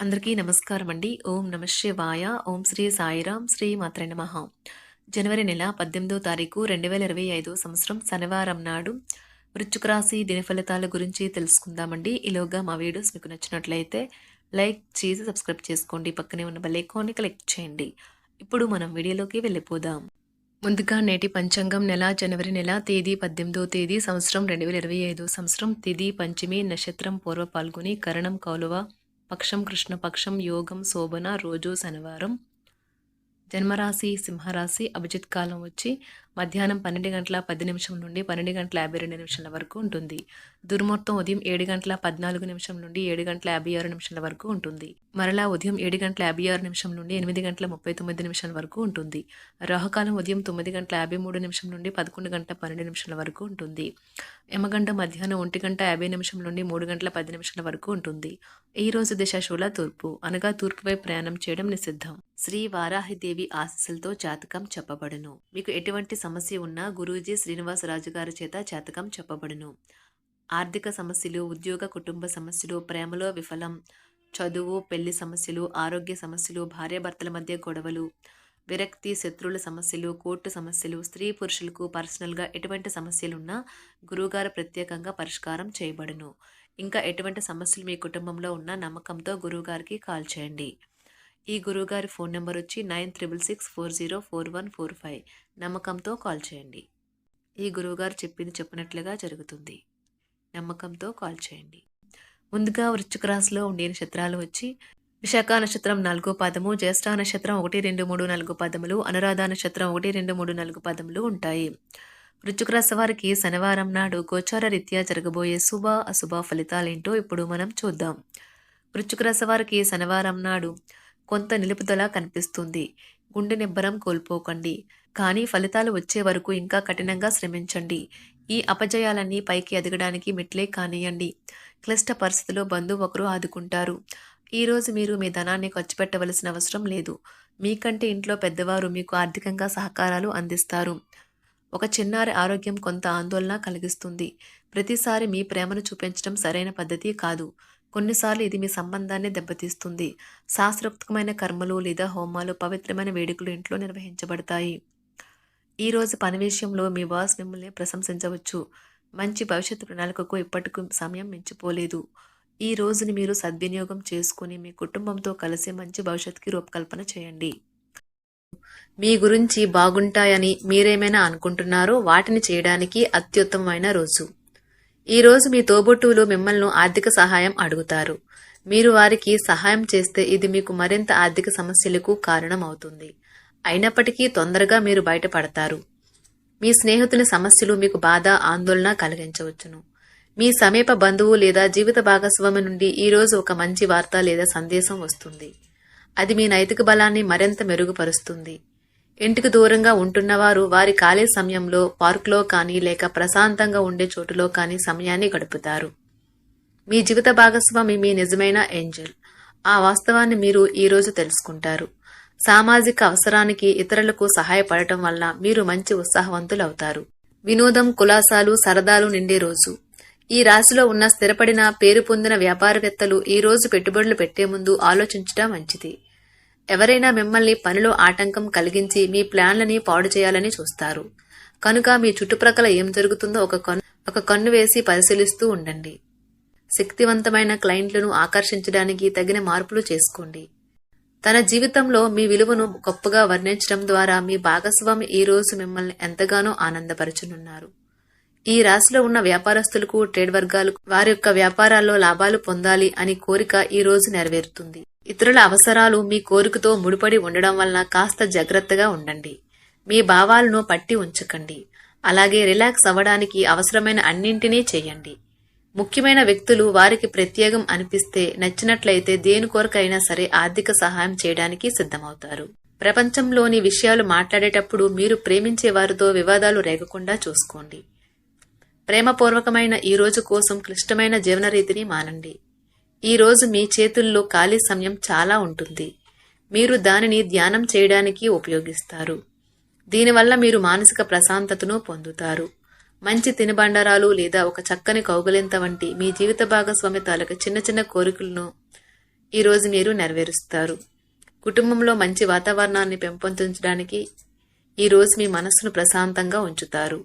అందరికీ నమస్కారం అండి ఓం నమ శివాయ. ఓం శ్రీ సాయిరాం. శ్రీ మాత్ర నమ. జనవరి నెల పద్దెనిమిదో తారీఖు రెండు వేల ఇరవై ఐదో సంవత్సరం శనివారం నాడు వృశ్చిక రాశి గురించి తెలుసుకుందామండి. ఈలోగా మా వీడియోస్ మీకు నచ్చినట్లయితే లైక్ చేసి సబ్స్క్రైబ్ చేసుకోండి. పక్కనే ఉన్న బెల్ కలెక్ట్ క్లిక్ చేయండి. ఇప్పుడు మనం వీడియోలోకి వెళ్ళిపోదాం. ముందుగా నేటి పంచాంగం నెల జనవరి నెల తేదీ పద్దెనిమిదో తేదీ సంవత్సరం రెండు వేల ఇరవై ఐదో సంవత్సరం. తిది పంచమి నక్షత్రం పూర్వ పాల్గొని కరణం కౌలువ పక్షం కృష్ణపక్షం యోగం శోభన రోజు శనివారం. జన్మరాశి సింహరాశి అభిజిత్ కాలం వచ్చి మధ్యాహ్నం పన్నెండు గంటల పది నిమిషం నుండి పన్నెండు గంటల యాభై రెండు నిమిషాల వరకు ఉంటుంది. దుర్ముహూర్తం ఉదయం ఏడు గంటల పద్నాలుగు నిమిషం నుండి ఏడు గంటల యాభై ఆరు నిమిషాల వరకు ఉంటుంది. మరలా ఉదయం ఏడు గంటల యాభై ఆరు నిమిషం నుండి ఎనిమిది గంటల ముప్పై తొమ్మిది నిమిషాల వరకు ఉంటుంది. రాహుకాలం ఉదయం తొమ్మిది గంటల యాభై మూడు నిమిషం నుండి పదకొండు గంటల పన్నెండు నిమిషాల వరకు ఉంటుంది. యమగంట మధ్యాహ్నం ఒంటి గంట యాభై నిమిషం నుండి మూడు గంటల పది నిమిషాల వరకు ఉంటుంది. ఈ రోజు దిశ తూర్పు అనగా తూర్పుపై ప్రయాణం చేయడం నిషిద్ధం. శ్రీ వారాహిదేవి ఆశీస్సులతో జాతకం చెప్పబడును. మీకు ఎటువంటి సమస్య ఉన్నా గురూజీ శ్రీనివాసరాజు గారి చేత జాతకం చెప్పబడును. ఆర్థిక సమస్యలు ఉద్యోగ కుటుంబ సమస్యలు ప్రేమలో విఫలం చదువు పెళ్ళి సమస్యలు ఆరోగ్య సమస్యలు భార్యాభర్తల మధ్య గొడవలు విరక్తి శత్రువుల సమస్యలు కోర్టు సమస్యలు స్త్రీ పురుషులకు పర్సనల్గా ఎటువంటి సమస్యలున్నా గురువుగారు ప్రత్యేకంగా పరిష్కారం చేయబడును. ఇంకా ఎటువంటి సమస్యలు మీ కుటుంబంలో ఉన్న నమ్మకంతో గురువుగారికి కాల్ చేయండి. ఈ గురువుగారి ఫోన్ నెంబర్ వచ్చి nine triple six four zero four one four five. నమ్మకంతో కాల్ చేయండి. ఈ గురువుగారు చెప్పింది చెప్పినట్లుగా జరుగుతుంది. నమ్మకంతో కాల్ చేయండి. ముందుగా వృశ్చిక రాశిలో ఉండే నక్షత్రాలు వచ్చి విశాఖ నక్షత్రం నాలుగో పాదము జ్యేష్ఠ నక్షత్రం ఒకటి రెండు మూడు నాలుగు పదములు అనురాధ నక్షత్రం ఒకటి రెండు మూడు నాలుగు పదములు ఉంటాయి. వృశ్చిక రాశి వారికి శనివారం నాడు గోచార రీత్యా జరగబోయే శుభ అశుభ ఫలితాలేంటో ఇప్పుడు మనం చూద్దాం. వృశ్చిక రాశి వారికి శనివారం నాడు కొంత నిలుపుదల కనిపిస్తుంది. గుండె నిబ్బరం కోల్పోకండి. కానీ ఫలితాలు వచ్చే వరకు ఇంకా కఠినంగా శ్రమించండి. ఈ అపజయాలన్నీ పైకి ఎదగడానికి మెట్లే కానియండి. క్లిష్ట పరిస్థితిలో బంధువు ఒకరు ఆదుకుంటారు. ఈరోజు మీరు మీ ధనాన్ని ఖర్చు పెట్టవలసిన అవసరం లేదు. మీకంటే ఇంట్లో పెద్దవారు మీకు ఆర్థికంగా సహకారాలు అందిస్తారు. ఒక చిన్నారి ఆరోగ్యం కొంత ఆందోళన కలిగిస్తుంది. ప్రతిసారి మీ ప్రేమను చూపించడం సరైన పద్ధతి కాదు. కొన్నిసార్లు ఇది మీ సంబంధాన్ని దెబ్బతీస్తుంది. శాస్త్రోక్తమైన కర్మలు లేదా హోమాలు పవిత్రమైన వేడుకలు ఇంట్లో నిర్వహించబడతాయి. ఈరోజు పని విషయంలో మీ బాస్ మిమ్మల్ని ప్రశంసించవచ్చు. మంచి భవిష్యత్తు ప్రణాళికకు ఇప్పటికీ సమయం మించిపోలేదు. ఈ రోజుని మీరు సద్వినియోగం చేసుకుని మీ కుటుంబంతో కలిసి మంచి భవిష్యత్తుకి రూపకల్పన చేయండి. మీ గురించి బాగుంటాయని మీరేమైనా అనుకుంటున్నారో వాటిని చేయడానికి అత్యుత్తమమైన రోజు. ఈరోజు మీ తోబుట్టువులు మిమ్మల్ని ఆర్థిక సహాయం అడుగుతారు. మీరు వారికి సహాయం చేస్తే ఇది మీకు మరింత ఆర్థిక సమస్యలకు కారణం అవుతుంది అయినప్పటికీ తొందరగా మీరు బయటపడతారు. మీ స్నేహితుని సమస్యలు మీకు బాధ ఆందోళన కలిగించవచ్చును. మీ సమీప బంధువు లేదా జీవిత భాగస్వామి నుండి ఈరోజు ఒక మంచి వార్త లేదా సందేశం వస్తుంది. అది మీ నైతిక బలాన్ని మరింత మెరుగుపరుస్తుంది. ఇంటికి దూరంగా ఉంటున్నవారు వారి ఖాళీ సమయంలో పార్కులో కానీ లేక ప్రశాంతంగా ఉండే చోటులో కానీ సమయాన్ని గడుపుతారు. మీ జీవిత భాగస్వామి మీ నిజమైన ఏంజల్. ఆ వాస్తవాన్ని మీరు ఈరోజు తెలుసుకుంటారు. సామాజిక అవసరానికి ఇతరులకు సహాయపడటం వల్ల మీరు మంచి ఉత్సాహవంతులు అవుతారు వినోదం కులాసాలు సరదాలు నిండే రోజు. ఈ రాశిలో ఉన్న స్థిరపడిన పేరు పొందిన వ్యాపారవేత్తలు ఈ రోజు పెట్టుబడులు పెట్టే ముందు ఆలోచించటం మంచిది. ఎవరైనా మిమ్మల్ని పనిలో ఆటంకం కలిగించి మీ ప్లాన్లని పాడు చేయాలని చూస్తారు. కనుక మీ చుట్టుప్రక్కల ఏం జరుగుతుందో ఒక కన్ను ఒక కన్ను వేసి పరిశీలిస్తూ ఉండండి. శక్తివంతమైన క్లయింట్లను ఆకర్షించడానికి తగిన మార్పులు చేసుకోండి. తన జీవితంలో మీ విలువను గొప్పగా వర్ణించడం ద్వారా మీ భాగస్వామి ఈ రోజు మిమ్మల్ని ఎంతగానో ఆనందపరచనున్నారు. ఈ రాశిలో ఉన్న వ్యాపారస్తులకు ట్రేడ్ వర్గాలకు వారి యొక్క వ్యాపారాల్లో లాభాలు పొందాలి అని కోరిక ఈ రోజు నెరవేరుతుంది. ఇతరుల అవసరాలు మీ కోరికతో ముడిపడి ఉండడం వలన కాస్త జాగ్రత్తగా ఉండండి. మీ భావాలను పట్టి ఉంచకండి. అలాగే రిలాక్స్ అవ్వడానికి అవసరమైన అన్నింటినీ చేయండి. ముఖ్యమైన వ్యక్తులు వారికి ప్రత్యేకం అనిపిస్తే నచ్చినట్లయితే దేని కొరకైనా సరే ఆర్థిక సహాయం చేయడానికి సిద్ధమవుతారు. ప్రపంచంలోని విషయాలు మాట్లాడేటప్పుడు మీరు ప్రేమించే వారితో వివాదాలు రేగకుండా చూసుకోండి. ప్రేమపూర్వకమైన ఈ రోజు కోసం క్లిష్టమైన జీవన రీతిని మానండి. ఈరోజు మీ చేతుల్లో ఖాళీ సమయం చాలా ఉంటుంది. మీరు దానిని ధ్యానం చేయడానికి ఉపయోగిస్తారు. దీనివల్ల మీరు మానసిక ప్రశాంతతను పొందుతారు. మంచి తినుబండరాలు లేదా ఒక చక్కని కౌగలింత వంటి మీ జీవిత భాగస్వామి తాలూకు చిన్న చిన్న కోరికలను ఈరోజు మీరు నెరవేరుస్తారు. కుటుంబంలో మంచి వాతావరణాన్ని పెంపొందించడానికి ఈరోజు మీ మనస్సును ప్రశాంతంగా ఉంచుతారు.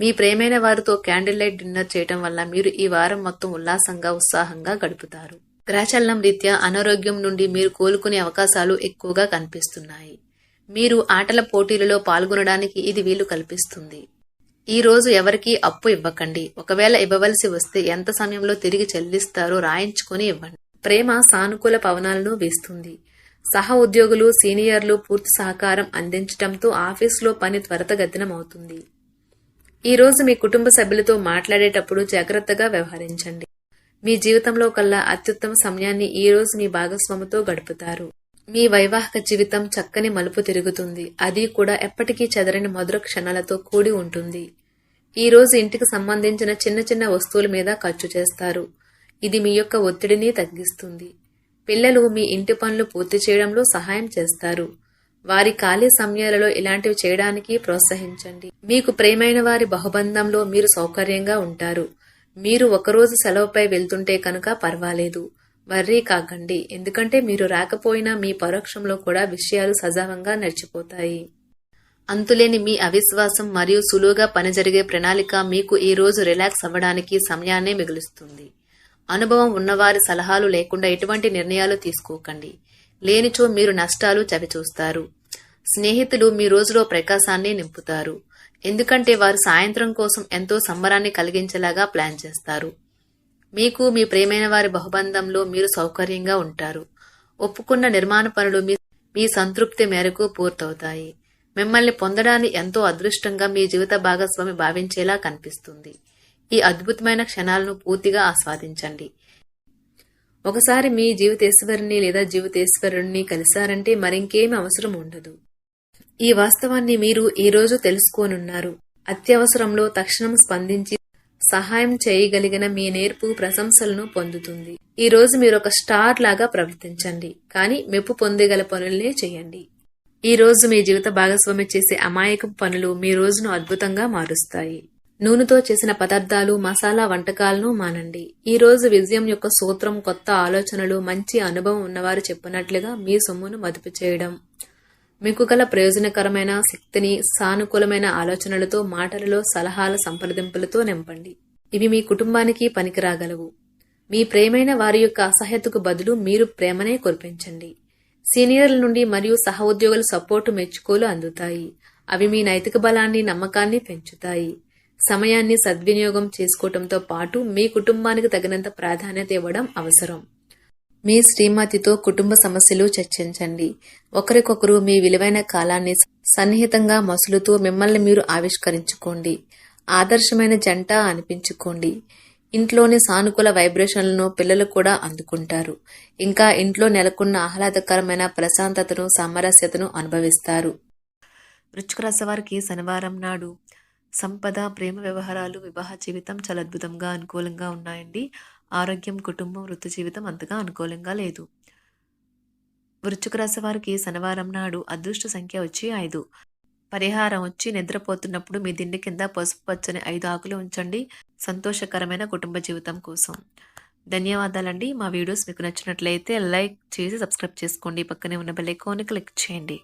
మీ ప్రేమైన వారితో క్యాండిల్ లైట్ డిన్నర్ చేయటం వల్ల మీరు ఈ వారం మొత్తం ఉల్లాసంగా ఉత్సాహంగా గడుపుతారు. గ్రహచలనం రీత్యా అనారోగ్యం నుండి మీరు కోలుకునే అవకాశాలు ఎక్కువగా కనిపిస్తున్నాయి. మీరు ఆటల పోటీలలో పాల్గొనడానికి ఇది వీలు కల్పిస్తుంది. ఈ రోజు ఎవరికీ అప్పు ఇవ్వకండి. ఒకవేళ ఇవ్వవలసి వస్తే ఎంత సమయంలో తిరిగి చెల్లిస్తారో రాయించుకొని ఇవ్వండి. ప్రేమ సానుకూల పవనాలను వీస్తుంది. సహ ఉద్యోగులు సీనియర్లు పూర్తి సహకారం అందించడంతో ఆఫీసులో పని త్వరితగతినమవుతుంది. ఈ రోజు మీ కుటుంబ సభ్యులతో మాట్లాడేటప్పుడు జాగ్రత్తగా వ్యవహరించండి. మీ జీవితంలో కల్లా అత్యుత్తమ సమయాన్ని ఈ రోజు మీ భాగస్వామితో గడుపుతారు. మీ వైవాహిక జీవితం చక్కని మలుపు తిరుగుతుంది. అది కూడా ఎప్పటికీ చెదరని మధుర క్షణాలతో కూడి ఉంటుంది. ఈ రోజు ఇంటికి సంబంధించిన చిన్న చిన్న వస్తువుల మీద ఖర్చు చేస్తారు. ఇది మీ యొక్క ఒత్తిడిని తగ్గిస్తుంది. పిల్లలు మీ ఇంటి పనులు పూర్తి చేయడంలో సహాయం చేస్తారు. వారి ఖాళీ సమయాలలో ఇలాంటివి చేయడానికి ప్రోత్సహించండి. మీకు ప్రేమైన వారి బహుబంధంలో మీరు సౌకర్యంగా ఉంటారు. మీరు ఒకరోజు సెలవుపై వెళ్తుంటే కనుక పర్వాలేదు. వర్రీ కాకండి. ఎందుకంటే మీరు రాకపోయినా మీ పరోక్షంలో కూడా విషయాలు సజావంగా నడిచిపోతాయి. అంతులేని మీ అవిశ్వాసం మరియు సులువుగా పని జరిగే ప్రణాళిక మీకు ఈ రోజు రిలాక్స్ అవ్వడానికి సమయాన్నే మిగులుస్తుంది. అనుభవం ఉన్నవారి సలహాలు లేకుండా ఎటువంటి నిర్ణయాలు తీసుకోకండి. లేనిచో మీరు నష్టాలు చవిచూస్తారు. స్నేహితులు మీ రోజులో ప్రకాశాన్ని నింపుతారు. ఎందుకంటే వారు సాయంత్రం కోసం ఎంతో సంబరాన్ని కలిగించేలాగా ప్లాన్ చేస్తారు. మీకు మీ ప్రేమైన వారి బహుబంధంలో మీరు సౌకర్యంగా ఉంటారు. ఒప్పుకున్న నిర్మాణ పనులు మీ మీ సంతృప్తి మేరకు పూర్తవుతాయి. మిమ్మల్ని పొందడాన్ని ఎంతో అదృష్టంగా మీ జీవిత భాగస్వామి భావించేలా కనిపిస్తుంది. ఈ అద్భుతమైన క్షణాలను పూర్తిగా ఆస్వాదించండి. ఒకసారి మీ జీవితేశ్వరుని లేదా జీవితేశ్వరుణ్ణి కలిశారంటే మరింకేమి అవసరం ఉండదు. ఈ వాస్తవాన్ని మీరు ఈ రోజు తెలుసుకోనున్నారు. అత్యవసరంలో తక్షణం స్పందించి సహాయం చేయగలిగిన మీ నేర్పు ప్రశంసలను పొందుతుంది. ఈ రోజు మీరు ఒక స్టార్ లాగా ప్రవర్తించండి కానీ మెప్పు పొందగల పనులనే చేయండి. ఈ రోజు మీ జీవిత భాగస్వామి చేసే అమాయకం పనులు మీ రోజును అద్భుతంగా మారుస్తాయి. నూనెతో చేసిన పదార్థాలు మసాలా వంటకాలను మానండి. ఈ రోజు విజయం యొక్క సూత్రం కొత్త ఆలోచనలు మంచి అనుభవం ఉన్నవారు చెప్పినట్లుగా మీ సొమ్మును మదుపు చేయడం. మీకు గల ప్రయోజనకరమైన శక్తిని సానుకూలమైన ఆలోచనలతో మాటలలో సలహాల సంప్రదింపులతో నింపండి. ఇవి మీ కుటుంబానికి పనికిరాగలవు. మీ ప్రేమైన వారి యొక్క అసహ్యతకు బదులు మీరు ప్రేమనే కురిపించండి. సీనియర్ల నుండి మరియు సహోద్యోగుల సపోర్టు మెచ్చుకోలు అందుతాయి. అవి మీ నైతిక బలాన్ని నమ్మకాన్ని పెంచుతాయి. సమయాన్ని సద్వినియోగం చేసుకోవటంతో పాటు మీ కుటుంబానికి తగినంత ప్రాధాన్యత ఇవ్వడం అవసరం. మీ శ్రీమతితో కుటుంబ సమస్యలు చర్చించండి. ఒకరికొకరు మీ విలువైన కాలాన్ని సన్నిహితంగా మసులుతూ మిమ్మల్ని మీరు ఆవిష్కరించుకోండి. ఆదర్శమైన జంట అనిపించుకోండి. ఇంట్లోని సానుకూల వైబ్రేషన్లను పిల్లలు కూడా అందుకుంటారు. ఇంకా ఇంట్లో నెలకొన్న ఆహ్లాదకరమైన ప్రశాంతతను సామరస్యతను అనుభవిస్తారు. వృశ్చిక వారికి శనివారం నాడు సంపద ప్రేమ వ్యవహారాలు వివాహ జీవితం చాలా అద్భుతంగా అనుకూలంగా ఉన్నాయండి. ఆరోగ్యం కుటుంబం వృత్తి జీవితం అంతగా అనుకూలంగా లేదు. వృశ్చిక రాశి వారికి శనివారం నాడు అదృష్ట సంఖ్య వచ్చి ఐదు. పరిహారం వచ్చి నిద్రపోతున్నప్పుడు మీ దిండి కింద పసుపు పచ్చని ఐదు ఆకులు ఉంచండి. సంతోషకరమైన కుటుంబ జీవితం కోసం. ధన్యవాదాలండి. మా వీడియోస్ మీకు నచ్చినట్లయితే లైక్ చేసి సబ్స్క్రైబ్ చేసుకోండి. పక్కనే ఉన్న బెల్ ఐకాన్ని క్లిక్ చేయండి.